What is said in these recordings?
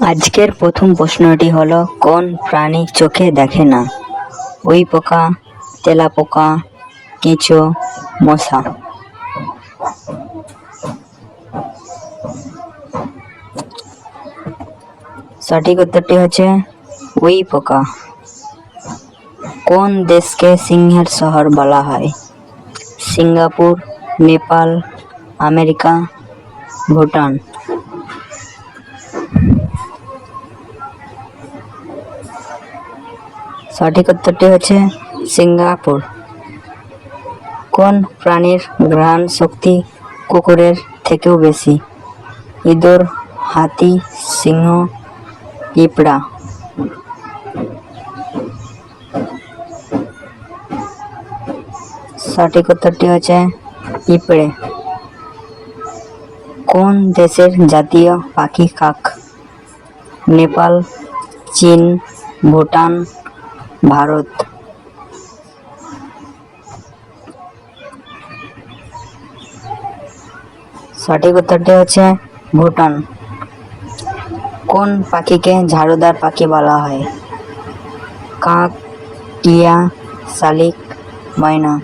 আজকের প্রথম প্রশ্নটি হলো, কোন প্রাণী চোখে দেখে না? উই পোকা তেলাপোকা কেঁচো, মশা। সঠিক উত্তরটি হচ্ছে, উই পোকা। কোন দেশকে সিংহের শহর বলা হয়? Singapore, Nepal, America, Bhutan. সঠিক উত্তরটি হচ্ছে সিঙ্গাপুর। কোন প্রাণীর ঘ্রাণ শক্তি কুকুরের থেকেও বেশি? ইঁদুর, হাতি, সিংহ, পিঁপড়া। সঠিক উত্তরটি হচ্ছে পিঁপড়ে। কোন দেশের জাতীয় পাখি কাক? নেপাল, চীন, ভুটান ভারত। সঠিক উত্তরটি হচ্ছে ভুটান। কোন পাখিকে ঝাড়ুদার পাখি বলা হয়? কাক, টিয়া, শালিক, ময়না।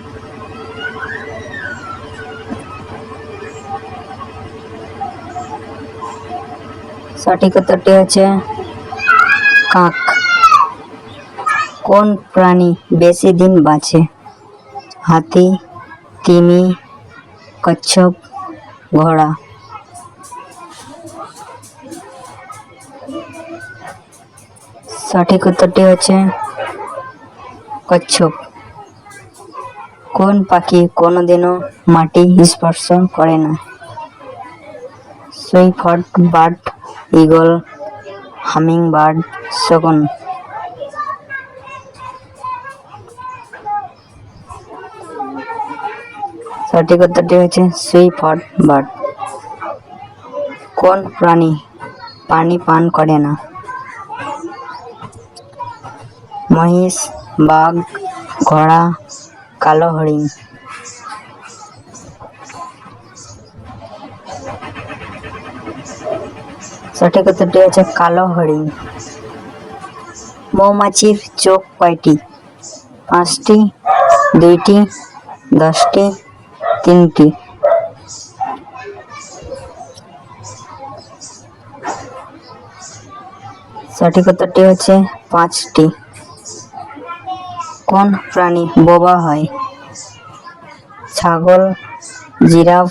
সঠিক উত্তরটি হচ্ছে কাক। কোন প্রাণী বেশি দিন বাঁচে? হাতি, তিমি, কচ্ছপ, ঘোড়া। সঠিক উত্তরটি হচ্ছে কচ্ছপ। কোন পাখি কোনোদিনও মাটি স্পর্শ করে না? Swift, bird, eagle hummingbird শকুন। সঠিক উত্তরটি হচ্ছে সুইফট বার্ড। কোন প্রাণী পানি পান করে না? মহিষ, বাঘ, ঘোড়া, কালো হরিণ। সঠিক উত্তরটি হচ্ছে কালো হরিণ। মৌমাছির চোখ কয়টি? পাঁচটি, দুইটি, দশটি তিনটি। সঠিক উত্তরটি হচ্ছে পাঁচটি। কোন প্রাণী বোবা হয়? ছাগল, জিরাফ,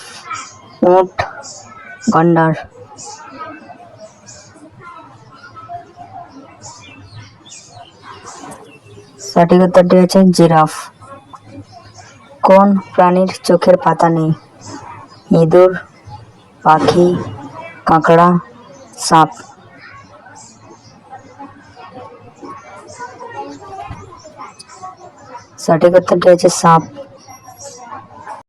উট, গন্ডার। সঠিক উত্তরটি হচ্ছে জিরাফ। কোন প্রাণীর চোখের পাতা নেই ইঁদুর পাখি কাঁকড়া সাপ সঠিক উত্তরটি হচ্ছে সাপ